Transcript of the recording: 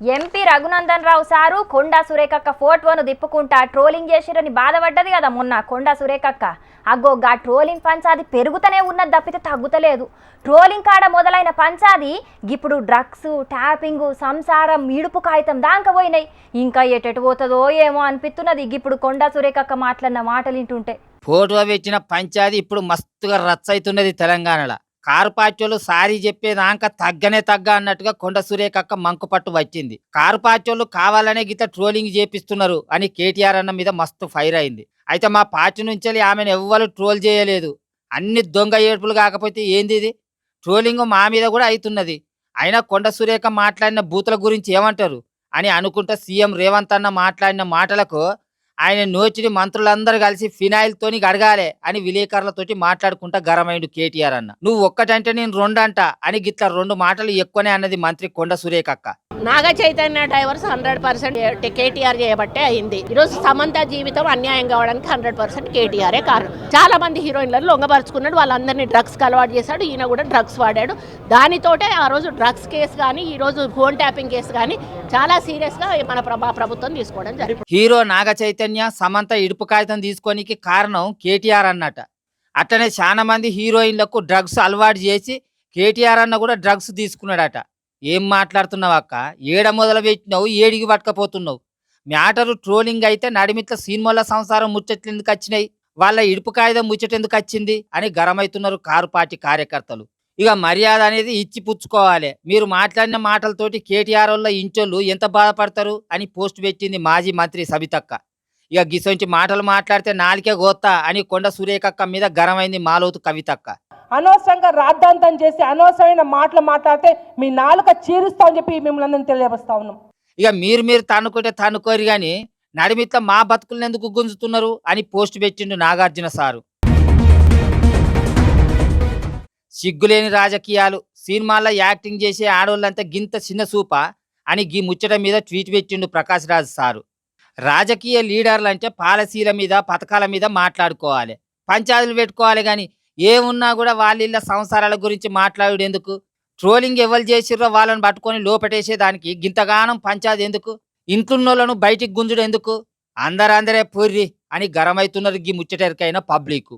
MP Raghunandan Rao sir Konda సురేఖక్క ఫోటోను దిప్పుకుంటా ట్రోలింగ్ చేసిరని బాధపడ్డది కదా మొన్న కొండా సురేఖక్క. అగ్గో గా ట్రోలింగ్ పంచాది పెరుగుతూనే ఉన్నది తప్పితే తగ్గుతలేదు. ట్రోలింగ్ కాడ మొదలైన పంచాది ఇప్పుడు డ్రగ్స్ ట్యాపింగ్ సంసారం ఇడుపు కాగితం దాకా పోయినాయి. ఇంకా ఎటెటు పోతుందో ఏమో అనిపిస్తున్నది ఇప్పుడు కొండా సురేఖక్క మాట్లాడిన మాటలు వింటుంటే ఫోటో ఇచ్చిన పంచాది ఇప్పుడు మస్తుగా రచ్చ అవుతున్నది తెలంగాణలో. కారు సారీ చెప్పేదాక తగ్గనే తగ్గ అన్నట్టుగా కొండ సురేఖక్క మంకుపట్టు వచ్చింది. కారు కావాలనే గీత ట్రోలింగ్ చేపిస్తున్నారు అని కేటీఆర్ అన్న మీద మస్తు ఫైర్ అయింది. అయితే మా పార్టీ నుంచి ఆమెను ఎవ్వరు ట్రోల్ చేయలేదు. అన్ని దొంగ ఏడుపులు కాకపోతే ఏంది ఇది? ట్రోలింగ్ మా మీద కూడా అవుతున్నది అయినా కొండ సురేఖ మాట్లాడిన బూతుల గురించి ఏమంటారు? అని అనుకుంటా సీఎం రేవంత్ అన్న మాట్లాడిన మాటలకు ఆయన నోచిని మంత్రులందరూ కలిసి ఫినాయిల్ తోని గడగాలే అని విలేకరులతోటి మాట్లాడుకుంటా గరమైండు కేటీఆర్ అన్న. నువ్వు ఒక్కటంటే నేను రెండు అంట అని గిట్ల రెండు మాటలు ఎక్కువనే అన్నది మంత్రి Konda సురేఖక్క Naga Chaitanya divorce hundred percent KTR చేయబట్టే అయింది. ఈరోజు సమంత జీవితం అన్యాయం కావడానికి హండ్రెడ్ పర్సెంట్ కేటీఆరే కారణం. చాలా మంది హీరోయిన్లను లొంగపరుచుకున్నాడు. వాళ్ళందరినీ డ్రగ్స్ అలవాటు చేశాడు. ఈయన కూడా డ్రగ్స్ వాడాడు. దానితోటే ఆ రోజు డ్రగ్స్ కేసు కానీ ఈ రోజు ఫోన్ ట్యాపింగ్ కేసు కానీ చాలా సీరియస్గా మన ప్రభా ప్రభుత్వం తీసుకోవడం జరిగింది. హీరో నాగ చైతన్య సమంత ఇడుపు కాగితం తీసుకోనికి కారణం కేటీఆర్ అన్నట. అట్లనే చాలా మంది హీరోయిన్లకు డ్రగ్స్ అలవాటు చేసి కేటీఆర్ అన్న కూడా డ్రగ్స్ తీసుకున్నాడట. ఏం మాట్లాడుతున్నావు అక్క? ఏడ మొదలు పెట్టినావు? ఏడికి పట్టకపోతున్నావు? మ్యాటరు ట్రోలింగ్ అయితే నడిమిట్ల సినిమాల సంసారం ముచ్చట్లు ఎందుకు వచ్చినాయి? వాళ్ళ ఇడుపు కాగితం ముచ్చటెందుకు వచ్చింది? అని గరమైతున్నారు కారు పార్టీ కార్యకర్తలు. ఇక మర్యాద అనేది ఇచ్చి పుచ్చుకోవాలి. మీరు మాట్లాడిన మాటలతోటి కేటీఆర్ వల్ల ఇంచోళ్ళు ఎంత బాధపడతారు? అని పోస్ట్ పెట్టింది మాజీ మంత్రి సబితక్క. ఇక గిసొంచి మాటలు మాట్లాడితే నాలికే గోత్తా అని కొండ సురేఖక్క మీద గరమైంది మాలోతు కవితక్క. అనవసరంగా రాద్ధాంతం చేసి అనవసరమైన మాటలు మాట్లాడితే మీ నాలుక చీరుస్తామని చెప్పి మిమ్మల్ని అందరినీ తెలియపరుస్తా ఉన్నాం. ఇక మీరు మీరు తనుకుంటే తన్నుకోరు కానీ నడిమిట్ల మా బతుకులను ఎందుకు గుంజుతున్నారు అని పోస్ట్ పెట్టిండు నాగార్జున సారు. సిగ్గులేని రాజకీయాలు సినిమాల్లో యాక్టింగ్ చేసే ఆడవాళ్ళంతా గింత చిన్న సూప అని గీ ముచ్చట మీద ట్వీట్ పెట్టిండు ప్రకాష్ రాజ్ సారు. రాజకీయ లీడర్లు అంటే పాలసీల మీద పథకాల మీద మాట్లాడుకోవాలి. పంచాయతీలు పెట్టుకోవాలి కానీ ఏమున్నా కూడా వాళ్ళ సంసారాల గురించి మాట్లాడు ఎందుకు? ట్రోలింగ్ ఎవరు చేసిర్రో వాళ్ళని పట్టుకొని లోపటేసేదానికి గింతగానం పంచాది ఎందుకు? ఇంట్లున్నోళ్ళను బయటికి గుంజుడు ఎందుకు? అందరందరే పొర్రి అని గరమవుతున్నారు గీ ముచ్చటరికైన పబ్లిక్.